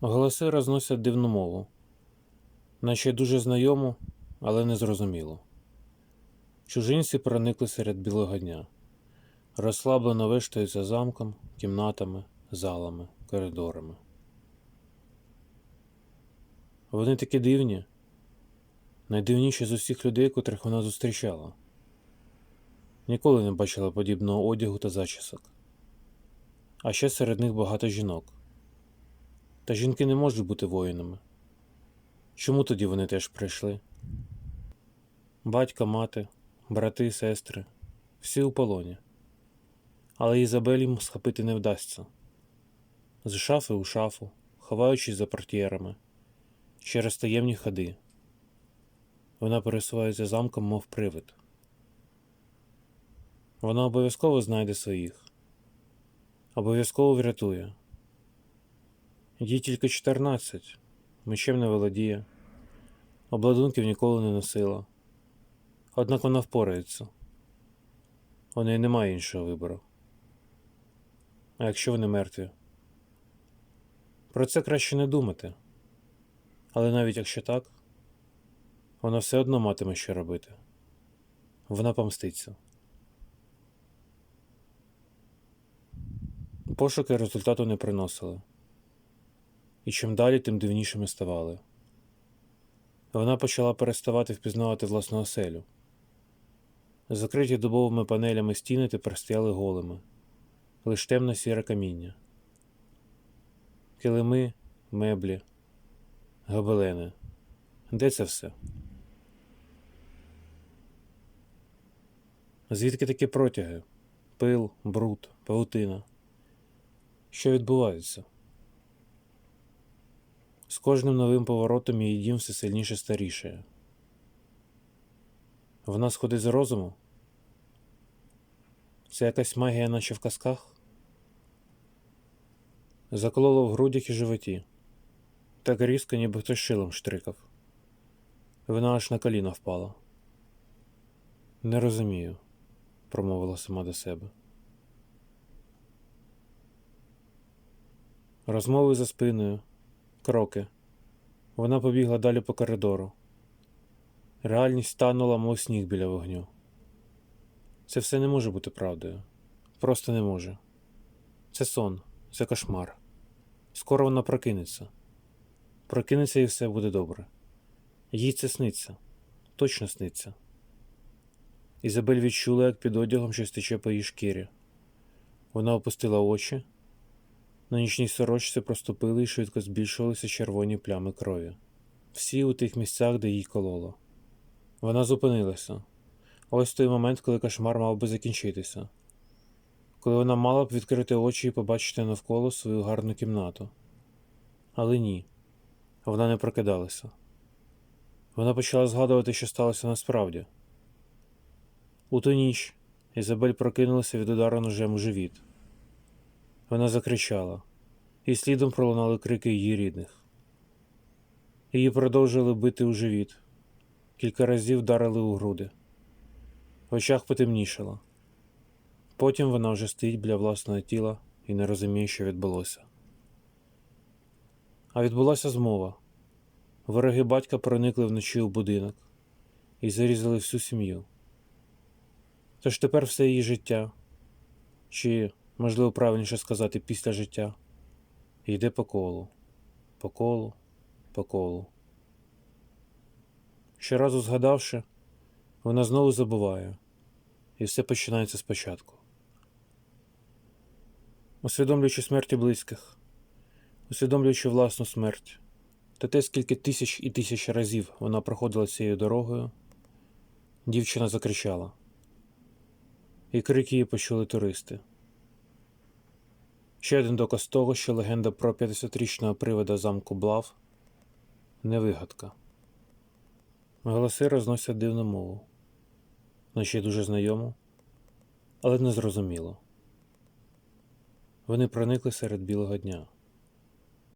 Голоси розносять дивну мову, наче дуже знайому, але незрозуміло. Чужинці проникли серед білого дня, розслаблено виштаються замком, кімнатами, залами, коридорами. Вони такі дивні, найдивніші з усіх людей, котрих вона зустрічала. Ніколи не бачила подібного одягу та зачісок. А ще серед них багато жінок. Та жінки не можуть бути воїнами. Чому тоді вони теж прийшли? Батько, мати, брати, сестри, всі у полоні. Але Ізабель їм схопити не вдасться. З шафи у шафу, ховаючись за портьєрами, через таємні ходи. Вона пересувається замком, мов привид. Вона обов'язково знайде своїх, обов'язково врятує. Їй тільки 14, мечем не володіє, обладунків ніколи не носила. Однак вона впорається. У неї немає іншого вибору. А якщо вони мертві? Про це краще не думати. Але навіть якщо так, вона все одно матиме що робити. Вона помститься. Пошуки результату не приносили і чим далі, тим дивнішими ставали. Вона почала переставати впізнавати власну оселю. Закриті дубовими панелями стіни тепер стояли голими, лиш темно сіре каміння. Килими, меблі, гобелени. Де це все? Звідки такі протяги? Пил, бруд, павутина? Що відбувається? З кожним новим поворотом її дім все сильніше старішає. Вона сходить з розуму? Це якась магія, наче в казках? Закололо в грудях і животі, так різко, ніби хтось шилом штрикав. Вона аж на коліна впала. Не розумію, промовила сама до себе. Розмови за спиною, кроки. Вона побігла далі по коридору. Реальність танула, мов сніг біля вогню. Це все не може бути правдою. Просто не може. Це сон, це кошмар. Скоро вона прокинеться. Прокинеться і все буде добре. Їй це сниться, точно сниться. Ізабель відчула, як під одягом щось тече по її шкірі. Вона опустила очі. На нічній сорочці проступили і швидко збільшувалися червоні плями крові. Всі у тих місцях, де їй кололо. Вона зупинилася. Ось той момент, коли кошмар мав би закінчитися, коли вона мала б відкрити очі і побачити навколо свою гарну кімнату. Але ні, вона не прокидалася. Вона почала згадувати, що сталося насправді. У ту ніч Ізабель прокинулася від удару ножем у живіт. Вона закричала, і слідом пролунали крики її рідних. Її продовжили бити у живіт, кілька разів вдарили у груди. В очах потемнішало. Потім вона вже стоїть біля власного тіла і не розуміє, що відбулося. А відбулася змова. Вороги батька проникли вночі у будинок і зарізали всю сім'ю. Тож тепер все її життя, чи, можливо, правильніше сказати, після життя, йде по колу, по колу, по колу. Щоразу згадавши, вона знову забуває, і все починається спочатку. Усвідомлюючи смерті близьких, усвідомлюючи власну смерть, та те, скільки тисяч і тисяч разів вона проходила цією дорогою, дівчина закричала, і крик її почули туристи. Ще один доказ того, що легенда про 50-річного привода замку Блав не вигадка. Голоси розносять дивну мову, наче дуже знайому, але незрозуміло. Вони проникли серед білого дня.